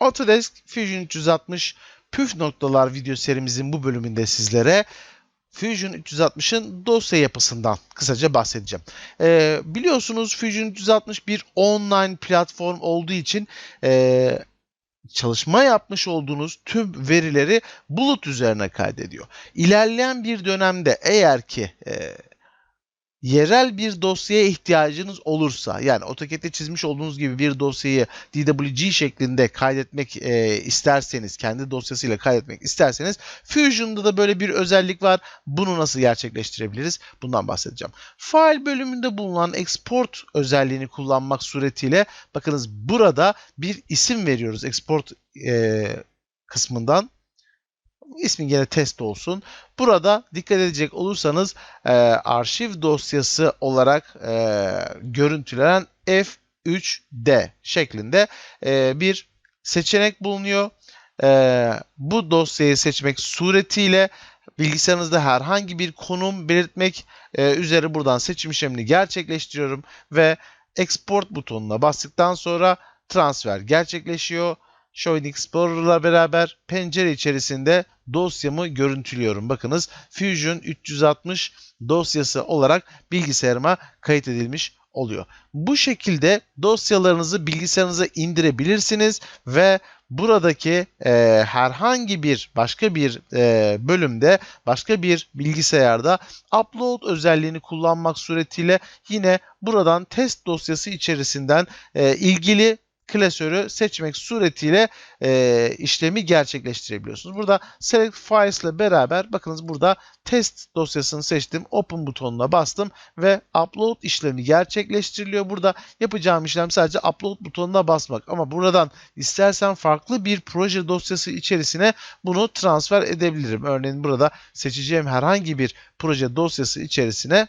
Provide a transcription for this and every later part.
Autodesk Fusion 360 püf noktalar video serimizin bu bölümünde sizlere Fusion 360'ın dosya yapısından kısaca bahsedeceğim. Ee, biliyorsunuz Fusion 360 bir online platform olduğu için e, çalışma yapmış olduğunuz tüm verileri bulut üzerine kaydediyor. İlerleyen bir dönemde eğer ki e, yerel bir dosyaya ihtiyacınız olursa yani AutoCAD'de çizmiş olduğunuz gibi bir dosyayı DWG şeklinde kaydetmek e, isterseniz kendi dosyasıyla kaydetmek isterseniz Fusion'da da böyle bir özellik var. Bunu nasıl gerçekleştirebiliriz? Bundan bahsedeceğim. File bölümünde bulunan export özelliğini kullanmak suretiyle bakınız burada bir isim veriyoruz export e, kısmından. İsmi gene test olsun. Burada dikkat edecek olursanız e, arşiv dosyası olarak e, görüntülenen F3D şeklinde e, bir seçenek bulunuyor. E, bu dosyayı seçmek suretiyle bilgisayarınızda herhangi bir konum belirtmek e, üzere buradan seçim işlemini gerçekleştiriyorum ve export butonuna bastıktan sonra transfer gerçekleşiyor. Showing Explorer'la beraber pencere içerisinde dosyamı görüntülüyorum. Bakınız Fusion 360 dosyası olarak bilgisayarıma kayıt edilmiş oluyor. Bu şekilde dosyalarınızı bilgisayarınıza indirebilirsiniz ve buradaki e, herhangi bir başka bir e, bölümde başka bir bilgisayarda upload özelliğini kullanmak suretiyle yine buradan test dosyası içerisinden e, ilgili klasörü seçmek suretiyle e, işlemi gerçekleştirebiliyorsunuz. Burada Select Files ile beraber bakınız burada test dosyasını seçtim. Open butonuna bastım ve upload işlemi gerçekleştiriliyor. Burada yapacağım işlem sadece upload butonuna basmak. Ama buradan istersen farklı bir proje dosyası içerisine bunu transfer edebilirim. Örneğin burada seçeceğim herhangi bir proje dosyası içerisine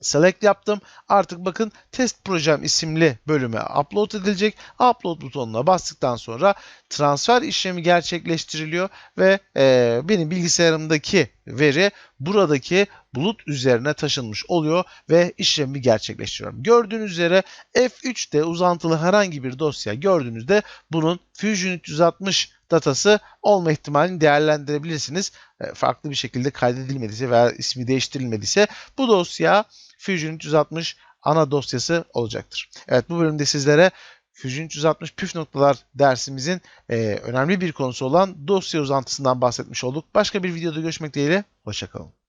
Select yaptım. Artık bakın test projem isimli bölüme upload edilecek. Upload butonuna bastıktan sonra transfer işlemi gerçekleştiriliyor ve e, benim bilgisayarımdaki veri buradaki bulut üzerine taşınmış oluyor ve işlemi gerçekleştiriyorum. Gördüğünüz üzere F3'te uzantılı herhangi bir dosya gördüğünüzde bunun Fusion 360 datası olma ihtimalini değerlendirebilirsiniz. E, farklı bir şekilde kaydedilmediyse veya ismi değiştirilmediyse bu dosya Fusion 360 ana dosyası olacaktır. Evet bu bölümde sizlere Fusion 360 püf noktalar dersimizin e, önemli bir konusu olan dosya uzantısından bahsetmiş olduk. Başka bir videoda görüşmek dileğiyle. Hoşçakalın.